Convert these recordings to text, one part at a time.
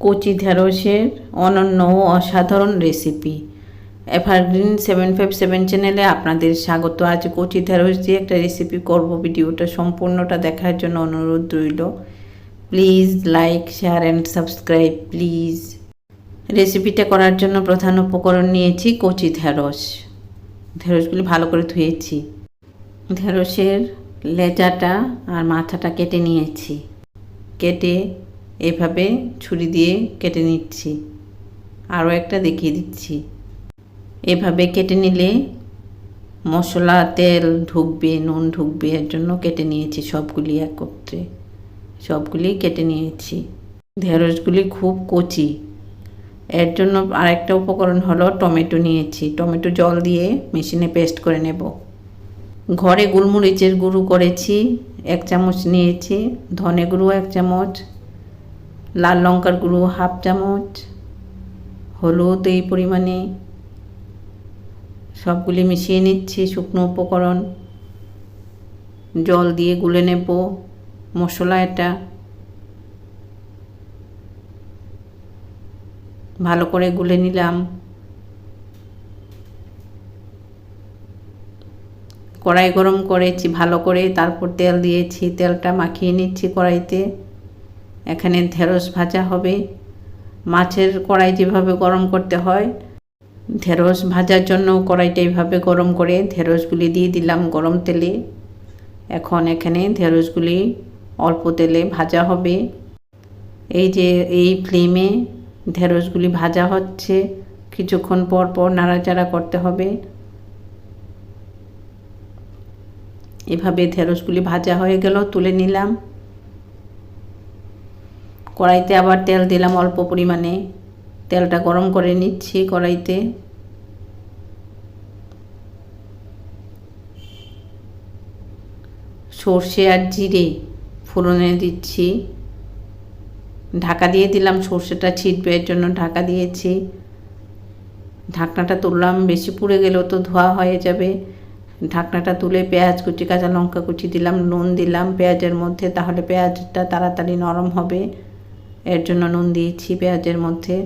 কচি ঢেঁড়সের অনন্য ও অসাধারণ recipe evergreen seven five seven চ্যানেলে আপনাদের স্বাগত। আজ কচি ঢেঁড়স দিয়ে একটা রেসিপি করব। ভিডিওটা সম্পূর্ণটা দেখার জন্য অনুরোধ রইল। Please like share and subscribe please রেসিপিটা করার জন্য প্রধান উপকরণ নিয়েছি কচি ঢেঁড়স ঢেঁড়সগুলি ভালো করে ধুয়েছি। ঢেঁড়সের লেজাটা আর মাথাটা কেটে নিয়েছি। কেটে এভাবে ছুরি দিয়ে কেটে নিচ্ছি। আরও একটা দেখিয়ে দিচ্ছি। এভাবে কেটে নিলে মশলা, তেল ঢুকবে, নুন ঢুকবে, এর জন্য কেটে নিয়েছি সবগুলি একত্রে। সবগুলি কেটে নিয়েছি। ঢেঁড়সগুলি খুব কচি। এর জন্য আরেকটা উপকরণ হলো টমেটো নিয়েছি। টমেটো জল দিয়ে মেশিনে পেস্ট করে নেব। ঘরে গোলমরিচের গুঁড়ো করেছি, এক চামচ নিয়েছি, ধনে গুঁড়ো এক চামচ লাল লঙ্কার গুঁড়ো হাফ চামচ, হলুদ এই পরিমাণে। সবগুলি মিশিয়ে নিচ্ছি শুকনো উপকরণ। জল দিয়ে গুলে নেব মশলা এটা। ভালো করে গুলে নিলাম। কড়াই গরম করেছি, ভালো করে তারপর তেল দিয়েছি, তেলটা মাখিয়ে নিচ্ছি কড়াইতে। এখানে ঢেঁড়স ভাজা হবে। মাছের কড়াই যেভাবে গরম করতে হয়, ঢেঁড়স ভাজার জন্য কড়াইটা এইভাবে গরম করে ঢেঁড়সগুলি দিয়ে দিলাম গরম তেলে। এখন এখানে ঢেঁড়সগুলি অল্প তেলে ভাজা হবে। এই যে এই ফ্লেমে ঢেঁড়সগুলি ভাজা হচ্ছে, কিছুক্ষণ পর পর নাড়াচাড়া করতে হবে। এভাবে ঢেঁড়সগুলি ভাজা হয়ে গেল, তুলে নিলাম। কড়াইতে আবার তেল দিলাম অল্প পরিমাণে। তেলটা গরম করে নিচ্ছি কড়াইতে। সর্ষে আর জিরে ফোড়নে দিচ্ছি। ঢাকা দিয়ে দিলাম সর্ষেটা ছিটবে এর জন্য ঢাকা দিয়েছি। ঢাকনাটা তুললাম, বেশি পুড়ে গেলেও তো ধোয়া হয়ে যাবে। ঢাকনাটা তুলে পেঁয়াজ কুচি, কাঁচা লঙ্কা কুচি দিলাম, নুন দিলাম পেঁয়াজের মধ্যে, তাহলে পেঁয়াজটা তাড়াতাড়ি নরম হবে। এর জন্য নুন দিয়েছি পেঁয়াজের মধ্যে।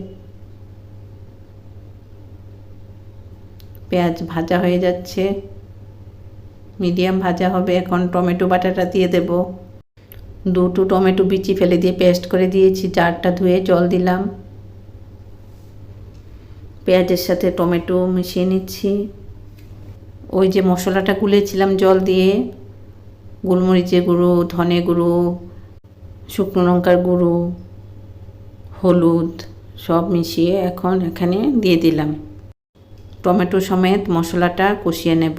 পেঁয়াজ ভাজা হয়ে যাচ্ছে। মিডিয়াম ভাজা হবে, এখন টমেটো বাটাটা দিয়ে দেব। দুটো টমেটো বিচি ফেলে দিয়ে পেস্ট করে দিয়েছি চারটা ধুয়ে জল দিলাম। পেঁয়াজের সাথে টমেটো মিশিয়ে নিচ্ছি। ওই যে মশলাটা গুলেছিলাম জল দিয়ে, গোলমরিচের গুঁড়ো, ধনে গুঁড়ো, শুকনো লঙ্কার গুঁড়ো হলুদ সব মিশিয়ে এখন এখানে দিয়ে দিলাম। টমেটো সমেত মশলাটা কষিয়ে নেব।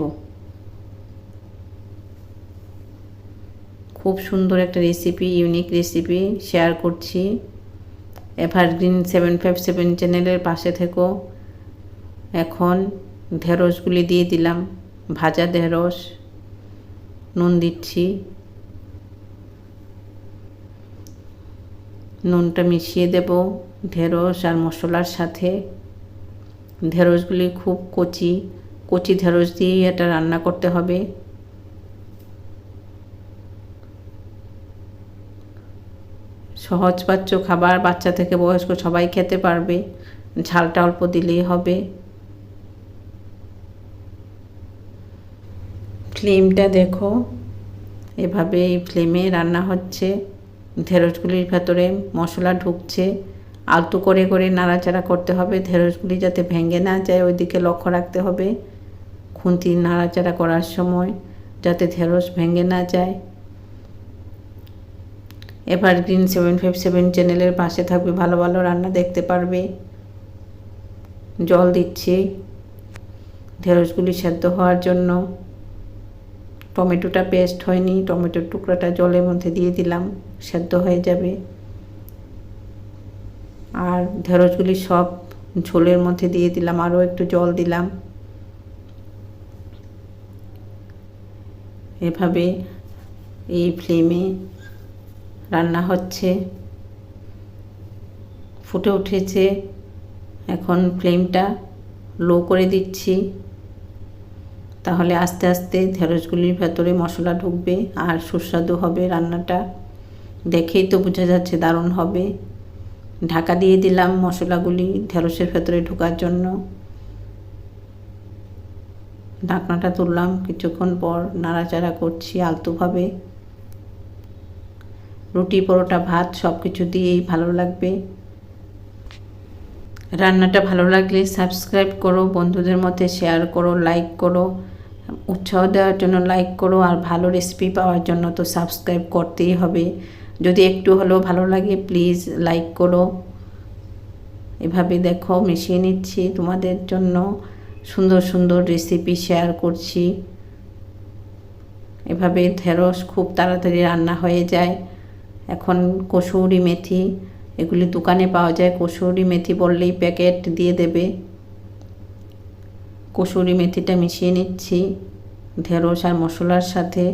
খুব সুন্দর একটা রেসিপি, ইউনিক রেসিপি শেয়ার করছি। এভারগ্রিন সেভেন ফাইভ সেভেন চ্যানেলের পাশে থেকো। এখন ঢেঁড়সগুলি দিয়ে দিলাম। ভাজা ঢেঁড়স নুন দিচ্ছি। নুনটা মিশিয়ে দেব, ঢেঁড়স আর মশলার সাথে। ঢেঁড়সগুলি খুব কচি কচি ঢেঁড়স দিয়েই এটা রান্না করতে হবে। সহজপাচ্য খাবার, বাচ্চা থেকে বয়স্ক সবাই খেতে পারবে, ঝালটা অল্প দিলেই হবে। ফ্লেমটা দেখো এভাবে এই ফ্লেমে রান্না হচ্ছে। ঢেঁড়সগুলির ভেতরে মশলা ঢুকছে। আলতু করে করে নাড়াচাড়া করতে হবে। ঢেঁড়সগুলি যাতে ভেঙে না যায় ওই দিকে লক্ষ্য রাখতে হবে খুন্তি নাড়াচাড়া করার সময়, যাতে ঢেঁড়স ভেঙে না যায়। এভারগ্রিন সেভেন ফাইভ সেভেন চ্যানেলের পাশে থাকবে, ভালো ভালো রান্না দেখতে পারবে। জল দিচ্ছি। ঢেঁড়সগুলি সেদ্ধ হওয়ার জন্য টমেটোটা পেস্ট হয়নি, টমেটোর টুকরাটা জলের মধ্যে দিয়ে দিলাম, সেদ্ধ হয়ে যাবে। আর ঢেঁড়সগুলি সব ঝোলের মধ্যে দিয়ে দিলাম, আরও একটু জল দিলাম। এভাবে এই ফ্লেমে রান্না হচ্ছে। ফুটে উঠেছে। এখন ফ্লেমটা লো করে দিচ্ছি। তাহলে আস্তে আস্তে ঢেঁড়সগুলির ভেতরে মশলা ঢুকবে আর সুস্বাদু হবে রান্নাটা। দেখেই তো বোঝা যাচ্ছে দারুণ হবে। ঢাকা দিয়ে দিলাম মশলাগুলি ঢেঁড়সের ভেতরে ঢোকার জন্য। ঢাকনাটা তুললাম। কিছুক্ষণ পর নাড়াচাড়া করছি আলতোভাবে। রুটি, পরোটা, ভাত সব কিছু দিয়েই ভালো লাগবে। রান্নাটা ভালো লাগলে সাবস্ক্রাইব করো, বন্ধুদের মধ্যে শেয়ার করো, লাইক করো। উৎসাহ দেওয়ার জন্য লাইক করো আর ভালো রেসিপি পাওয়ার জন্য তো সাবস্ক্রাইব করতেই হবে। যদি একটু হলেও ভালো লাগে প্লিজ লাইক করো। এভাবে দেখো, মিশিয়ে নিচ্ছি তোমাদের জন্য। সুন্দর সুন্দর রেসিপি শেয়ার করছি। এভাবে ঢেঁড়স খুব তাড়াতাড়ি রান্না হয়ে যায়। এখন কসৌরি মেথি, এগুলি দোকানে পাওয়া যায়। কসৌরি মেথি বললেই প্যাকেট দিয়ে দেবে। কসুরি মেথিটা মিশিয়ে নিচ্ছি, ঢেঁড়স আর মশলার সাথে।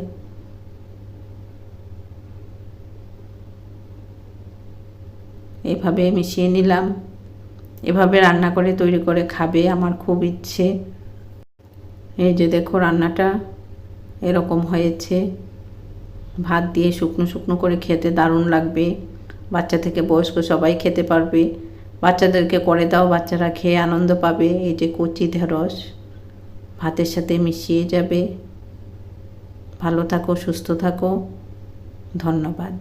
এভাবে মিশিয়ে নিলাম। এভাবে রান্না করে তৈরি করে খাবে আমার খুব ইচ্ছে। এই যে দেখো রান্নাটা এরকম হয়েছে। ভাত দিয়ে শুকনো শুকনো করে খেতে দারুণ লাগবে। বাচ্চা থেকে বয়স্ক সবাই খেতে পারবে। বাচ্চাদেরকে করে দাও, বাচ্চারা খেয়ে আনন্দ পাবে। এই যে কচি ঢেঁড়স, ভাতের সাথে মিশিয়ে যাবে। ভালো থাকো, সুস্থ থাকো। ধন্যবাদ।